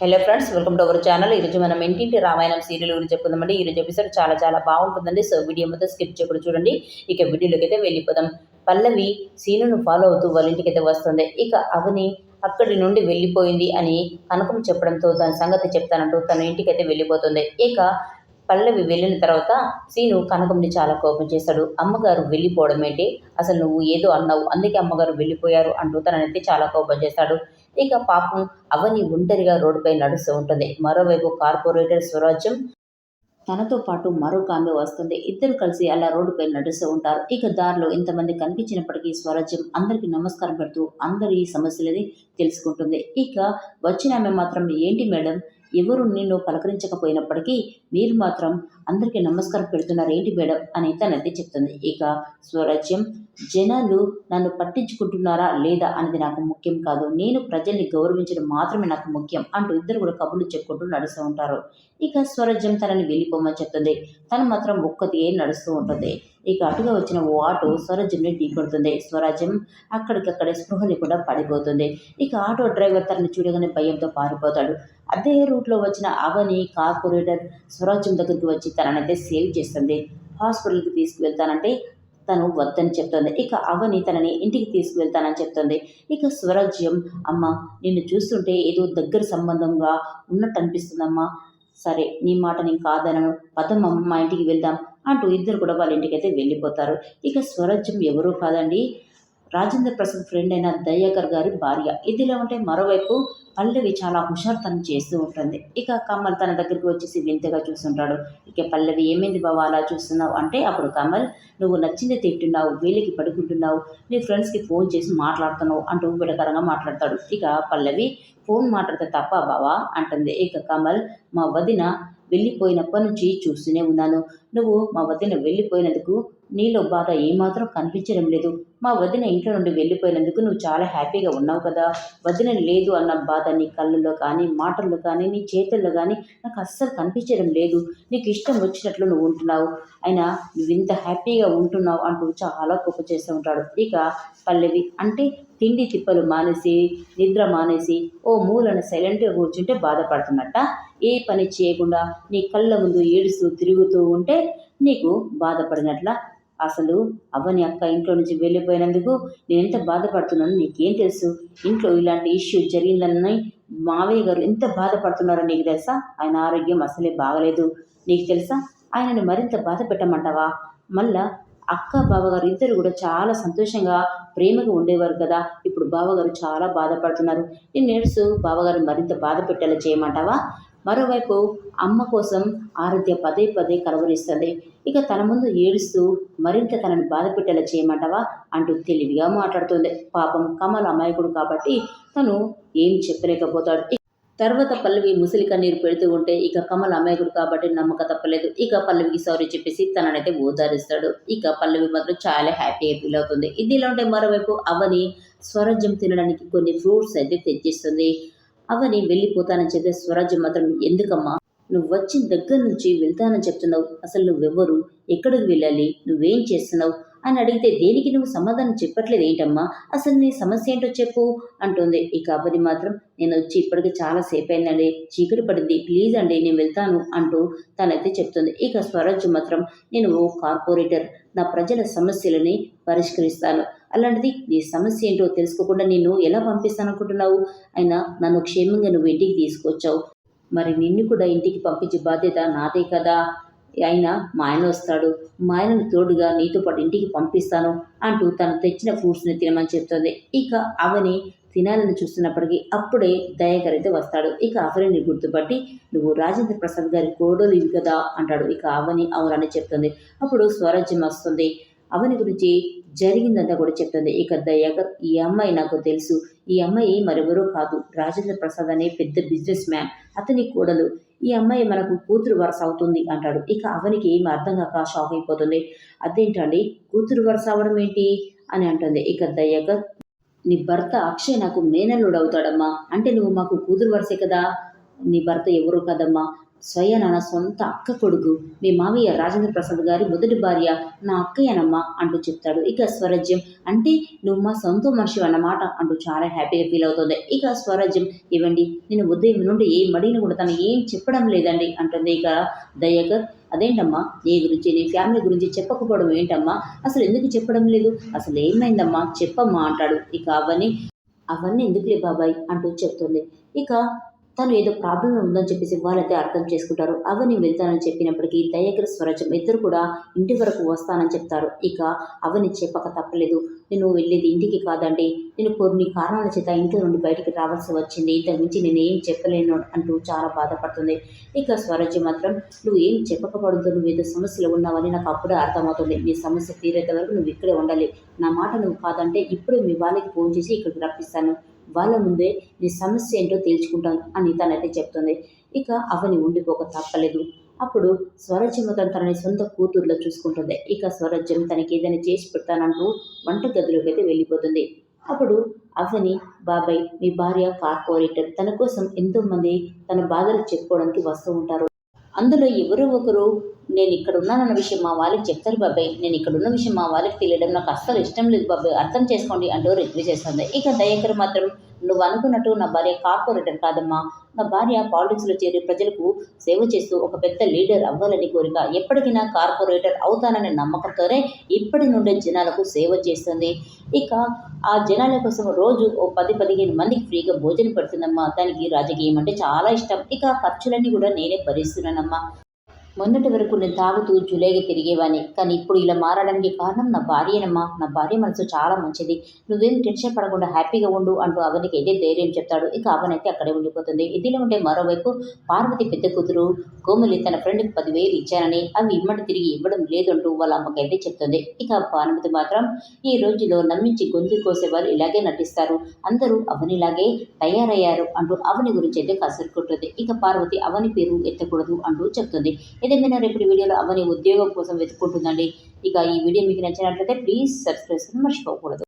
Hello friends welcome to our channel. ఈరోజు మనం ఇంటింటి రామాయణం సీరియల్ గురించి చెప్పుకుందామండి. ఈరోజు ఎపిసోడ్ చాలా చాలా బాగుంటుందండి. సో వీడియో మొత్తం స్కిప్ చేయకుండా చూడండి. ఇక వీడియోలోకి అయితే వెళ్ళిపోదాం. పల్లవి సీనును ఫాలో అవుతూ వాళ్ళ ఇంటికైతే వస్తుంది. ఇక అవని అక్కడి నుండి వెళ్ళిపోయింది అని కనకం చెప్పడంతో దాని సంగతి చెప్తానంటూ తన ఇంటికైతే వెళ్ళిపోతుంది. ఇక పల్లవి వెళ్ళిన తర్వాత సీను కనకంని చాలా కోపం చేశాడు అమ్మగారు వెళ్ళిపోవడం ఏంటి? అసలు నువ్వు ఏదో అన్నావు. అందుకే అమ్మగారు వెళ్ళిపోయారు అంటూ తననైతే చాలా కోపం చేస్తాడు. ఇక పాపం అవని ఒంటరిగా రోడ్డుపై నడుస్తూ ఉంటుంది. మరోవైపు కార్పొరేటర్ స్వరాజ్యం తనతో పాటు మరొక ఆమె వస్తుంది. ఇద్దరు కలిసి అలా రోడ్డుపై నడుస్తూ ఉంటారు. ఇక దారిలో ఇంతమంది కనిపించినప్పటికీ స్వరాజ్యం అందరికీ నమస్కారం పెడుతూ అందరి సమస్యలని తెలుసుకుంటుంది. ఇక వచ్చిన ఆమె మాత్రం ఏంటి మేడం? ఎవరు నిన్ను పలకరించకపోయినప్పటికీ మీరు మాత్రం అందరికీ నమస్కారం పెడుతున్నారు. ఏంటి మేడం? అని తనది చెప్తుంది. ఇక స్వరాజ్యం జనాలు నన్ను పట్టించుకుంటున్నారా లేదా అనేది నాకు ముఖ్యం కాదు. నేను ప్రజల్ని గౌరవించడం మాత్రమే నాకు ముఖ్యం అంటూ ఇద్దరు కూడా కబుర్లు చెప్పుకుంటూ నడుస్తూ ఉంటారు. ఇక స్వరాజ్యం తనని వెళ్ళిపోమని చెప్తుంది. తను మాత్రం ఒక్కతే నడుస్తూ ఉంటుంది. ఇక అటుగా వచ్చిన ఓ ఆటో స్వరాజ్యంని ఢీకొడుతుంది. స్వరాజ్యం అక్కడికక్కడే స్పృహ లేకుండా పడిపోతుంది. ఇక ఆటో డ్రైవర్ తనని చూడగానే భయంతో పారిపోతాడు. అదే రూట్లో వచ్చిన అవని కార్పొరేటర్ స్వరాజ్యం దగ్గరికి వచ్చి తననైతే సేవ్ చేస్తుంది. హాస్పిటల్కి తీసుకువెళ్తానంటే తను వద్దని చెప్తుంది. ఇక అవని తనని ఇంటికి తీసుకువెళ్తానని చెప్తుంది. ఇక స్వరాజ్యం అమ్మ నిన్ను చూస్తుంటే ఏదో దగ్గర సంబంధంగా ఉన్నట్టు అనిపిస్తుందమ్మా. సరే నీ మాట నేను కాదనను. పదమ్మ మా ఇంటికి వెళ్దాం అంటూ ఇద్దరు కూడా వాళ్ళ ఇంటికైతే వెళ్ళిపోతారు. ఇక స్వరాజ్యం ఎవరూ కాదండి. రాజేంద్ర ప్రసాద్ ఫ్రెండ్ అయిన దయాకర్ గారి భార్య. ఇదిలా ఉంటే మరోవైపు పల్లవి చాలా హుషార్తనం చేస్తూ ఉంటుంది. ఇక కమల్ తన దగ్గరికి వచ్చేసి వింతగా చూస్తుంటాడు. ఇక పల్లవి ఏమైంది బావా? అలా చూస్తున్నావు? అంటే అప్పుడు కమల్ నువ్వు నచ్చింది తింటున్నావు వేలికి పడుకుంటున్నావు నీ ఫ్రెండ్స్కి ఫోన్ చేసి మాట్లాడుతున్నావు అంటూ విడకరంగా మాట్లాడతాడు. ఇక పల్లవి ఫోన్ మాట్లాడితే తప్ప బావా? అంటుంది. ఇక కమల్ మా వదిన వెళ్ళిపోయినప్పటి నుంచి చూస్తూనే ఉన్నాను. నువ్వు మా వదిన వెళ్ళిపోయినందుకు నీలో బాధ ఏమాత్రం కనిపించడం లేదు. మా వదిన ఇంట్లో నుండి వెళ్ళిపోయినందుకు నువ్వు చాలా హ్యాపీగా ఉన్నావు కదా. వదిన లేదు అన్న బాధ నీ కళ్ళల్లో కానీ మాటల్లో కానీ నీ చేతుల్లో కానీ నాకు అస్సలు కనిపించడం లేదు. నీకు ఇష్టం వచ్చినట్లు నువ్వు ఉంటున్నావు. అయినా నువ్వు ఇంత హ్యాపీగా ఉంటున్నావు అంటూ చాలా గొప్ప చేస్తూ ఉంటాడు. ఇక పల్లవి అంటే తిండి తిప్పలు మానేసి నిద్ర మానేసి ఓ మూలన సైలెంట్గా కూర్చుంటే బాధపడుతున్నట్ట. ఏ పని చేయకుండా నీ కళ్ళ ముందు ఏడుస్తూ తిరుగుతూ ఉంటే నీకు బాధపడినట్ల అసలు అవ్వని అక్క ఇంట్లో నుంచి వెళ్ళిపోయినందుకు నేను ఎంత బాధపడుతున్నానో నీకేం తెలుసు? ఇంట్లో ఇలాంటి ఇష్యూ జరిగిందని మావయ్య గారు ఎంత బాధపడుతున్నారో నీకు తెలుసా? ఆయన ఆరోగ్యం అసలే బాగలేదు. నీకు తెలుసా? ఆయనను మరింత బాధ పెట్టమంటావా? మళ్ళా అక్క బావగారు ఇద్దరు కూడా చాలా సంతోషంగా ప్రేమగా ఉండేవారు కదా. ఇప్పుడు బావగారు చాలా బాధపడుతున్నారు. నేను నేర్సు బావగారు మరింత బాధ పెట్టేలా చేయమంటావా? మరోవైపు అమ్మ కోసం ఆరోగ్య పదే పదే కలవరిస్తుంది ఇక తన ముందు ఏడుస్తూ మరింత తనని బాధ పెట్టేలా చేయమంటావా అంటూ తెలివిగా మాట్లాడుతుంది. పాపం కమల్ అమాయకుడు కాబట్టి తను ఏం చెప్పలేకపోతాడు. తర్వాత పల్లవి ముసలి కన్నీరు పెడుతూ ఉంటే ఇక కమల్ అమాయకుడు కాబట్టి నమ్మక తప్పలేదు. ఇక పల్లవికి సారీ చెప్పేసి తననైతే ఓదారిస్తాడు. ఇక పల్లవి మాత్రం చాలా హ్యాపీగా ఫీల్ అవుతుంది. ఇది ఇలా ఉంటే మరోవైపు అవని స్వరాజ్యం తినడానికి కొన్ని ఫ్రూట్స్ అయితే తెచ్చిస్తుంది. అవని వెళ్ళిపోతానని చెప్తే స్వరాజ్యం మాత్రం ఎందుకమ్మా? నువ్వు వచ్చిన దగ్గర నుంచి వెళ్తానని చెప్తున్నావు. అసలు నువ్వెవ్వరు ఎక్కడికి వెళ్ళాలి? నువ్వేం చేస్తున్నావు? అని అడిగితే దేనికి నువ్వు సమాధానం చెప్పట్లేదు ఏంటమ్మా? అసలు నీ సమస్య ఏంటో చెప్పు అంటుంది. ఇక అవని మాత్రం నేను వచ్చి ఇప్పటికి చాలా సేపు అయిందండి చీకటి పడింది. ప్లీజ్ అండి నేను వెళ్తాను అంటూ తనైతే చెప్తుంది. ఇక స్వరాజ్యం మాత్రం నేను ఓ కార్పొరేటర్ నా ప్రజల సమస్యలని పరిష్కరిస్తాను. అలాంటిది నీ సమస్య ఏంటో తెలుసుకోకుండా నేను ఎలా పంపిస్తాను అనుకుంటున్నావు అయినా నన్ను క్షేమంగా నువ్వు ఇంటికి తీసుకొచ్చావు. మరి నిన్ను కూడా ఇంటికి పంపించే బాధ్యత నాదే కదా? అయినా మా ఆయన వస్తాడు. మా ఆయనను తోడుగా నీతో పాటు ఇంటికి పంపిస్తాను అంటూ తను తెచ్చిన ఫ్రూట్స్ని తినమని చెప్తుంది. ఇక అవని తినాలని చూస్తున్నప్పటికీ అప్పుడే దయాకర్ అయితే వస్తాడు. ఇక అవనిని గుర్తుపట్టి నువ్వు రాజేంద్ర ప్రసాద్ గారి కోడలు ఇవి కదా అంటాడు. ఇక అవని అవునని చెప్తుంది. అప్పుడు స్వరాజ్యం వస్తుంది. అవని గురించి జరిగిందంతా కూడా చెప్తుంది. ఇక దయాకర్ ఈ అమ్మాయి నాకు తెలుసు. ఈ అమ్మాయి మరెవరో కాదు. రాజేంద్ర ప్రసాద్ అనే పెద్ద బిజినెస్ మ్యాన్ అతని కోడలు. ఈ అమ్మాయి మనకు కూతురు వరుస అవుతుంది అంటాడు. ఇక అవనికి ఏం అర్థం కాక షాక్ అయిపోతుంది. అదేంటండి? కూతురు వరుస అవడం ఏంటి? అని అంటుంది. ఇక దయాకర్ నీ భర్త అక్షయ్ నాకు మేనల్లుడు అవుతాడమ్మా. అంటే నువ్వు మాకు కూతురు వరుసే కదా? నీ భర్త ఎవరు కదమ్మా. స్వయన నా సొంత అక్క కొడుకు. మీ మావయ్య రాజేంద్ర ప్రసాద్ గారి మొదటి భార్య. నా అక్కయ్యనమ్మా అంటూ చెప్తాడు. ఇక స్వరాజ్యం. అంటే నువ్వు మా సొంత మనిషి అన్నమాట అంటూ చాలా హ్యాపీగా ఫీల్ అవుతుంది. ఇక స్వరాజ్యం. ఇవ్వండి నేను ఉదయం నుండి ఏ మడిని కూడా తను ఏం చెప్పడం లేదండి అంటుంది ఇక దయాకర్. అదేంటమ్మా? నీ గురించి నీ ఫ్యామిలీ గురించి చెప్పకపోవడం ఏంటమ్మా? అసలు ఎందుకు చెప్పడం లేదు? అసలు ఏమైందమ్మా? చెప్పమ్మా అంటాడు. ఇక అవన్నీ అవన్నీ ఎందుకులే బాబాయ్? అంటూ చెప్తుంది. ఇక తను ఏదో ప్రాబ్లం ఉందని చెప్పేసి వాళ్ళైతే అర్థం చేసుకుంటారు. అవని వెళ్తానని చెప్పినప్పటికీ దయాకర్ స్వరాజ్యం ఇద్దరు కూడా ఇంటి వరకు వస్తానని చెప్తారు. ఇక అవని చెప్పక తప్పలేదు. నేను వెళ్ళేది ఇంటికి కాదండి. నేను కొన్ని కారణాల చేత ఇంట్లో నుండి బయటికి రావాల్సి వచ్చింది. ఇంతకు మించి నేను ఏం చెప్పలేను అంటూ చాలా బాధపడుతుంది. ఇక స్వరాజ్యం మాత్రం నువ్వు ఏం చెప్పకపోవడంతో నువ్వు ఏదో సమస్యలు ఉన్నావని నాకు అప్పుడే అర్థమవుతుంది. నీ సమస్య తీరేంత వరకు నువ్వు ఇక్కడే ఉండాలి. నా మాట నువ్వు కాదంటే ఇప్పుడే మీ వాళ్ళకి ఫోన్ చేసి ఇక్కడికి రప్పిస్తాను. వాళ్ళ ముందే నీ సమస్య ఏంటో తేల్చుకుంటాను అని తనైతే చెప్తుంది. ఇక అవని ఉండిపోక తప్పలేదు. అప్పుడు స్వరాజ్యం తను తనని సొంత కూతుర్లో చూసుకుంటుంది. ఇక స్వరాజ్యం తనకి ఏదైనా చేసి పెడతానంటూ వంట గదిలోకి అయితే వెళ్ళిపోతుంది. అప్పుడు అవని బాబాయ్ మీ భార్య కార్పొరేటర్ తన కోసం ఎంతోమంది తన బాధలు చెప్పుకోవడానికి వస్తూ ఉంటారు. అందులో ఎవరో ఒకరు నేను ఇక్కడ ఉన్నానన్న విషయం మా వాళ్ళకి చెప్తారు బాబాయ్. నేను ఇక్కడ ఉన్న విషయం మా వాళ్ళకి తెలియడం నాకు అస్సలు ఇష్టం లేదు బాబాయ్. అర్థం చేసుకోండి అంటూ రిక్వెస్ట్ చేస్తుంది. ఇక దయాకర్ మాత్రం నువ్వు అనుకున్నట్టు నా భార్య కార్పొరేటర్ కాదమ్మా. నా భార్య పాలిటిక్స్లో చేరి ప్రజలకు సేవ చేస్తూ ఒక పెద్ద లీడర్ అవ్వాలని కోరిక ఎప్పటికైనా కార్పొరేటర్ అవుతాననే నమ్మకంతోనే ఇప్పటి నుండే జనాలకు సేవ చేస్తుంది. ఇక ఆ జనాల కోసం రోజు ఓ పది పదిహేను మందికి ఫ్రీగా భోజనం పెడుతుందమ్మా. దానికి రాజకీయం అంటే చాలా ఇష్టం. ఇక ఖర్చులన్నీ కూడా నేనే భరిస్తున్నానమ్మా. మొన్నటి వరకు నేను తాగుతూ జులేగి తిరిగేవాని కానీ ఇప్పుడు ఇలా మారడానికి కారణం నా భార్యనమ్మా. నా భార్య మనసు చాలా మంచిది. నువ్వేం టెన్షన్ పడకుండా హ్యాపీగా ఉండు అంటూ అవనికి అయితే ధైర్యం చెప్తాడు. ఇక అవనైతే అక్కడే ఉండిపోతుంది. ఇదిలో ఉంటే మరోవైపు పార్వతి పెద్ద కూతురు కోమలి తన ఫ్రెండ్కి పదివేలు ఇచ్చానని అవి ఇమ్మడి తిరిగి ఇవ్వడం లేదంటూ వాళ్ళ అమ్మకైతే చెప్తుంది. ఇక భానుమతి మాత్రం ఈ రోజులో నమ్మించి గొంతు కోసేవారు ఇలాగే నటిస్తారు. అందరూ అవనిలాగే తయారయ్యారు అంటూ అవని గురించి అయితే కసరుకుంటుంది ఇక పార్వతి అవని పేరు ఎత్తకూడదు అంటూ చెప్తుంది. ఏదేమైనా రేపటి వీడియోలో అవని ఉద్యోగం కోసం వెతుక్కుంటుందండి. ఇక ఈ వీడియో మీకు నచ్చినట్లయితే ప్లీజ్ సబ్స్క్రైబ్ మర్చిపోకూడదు.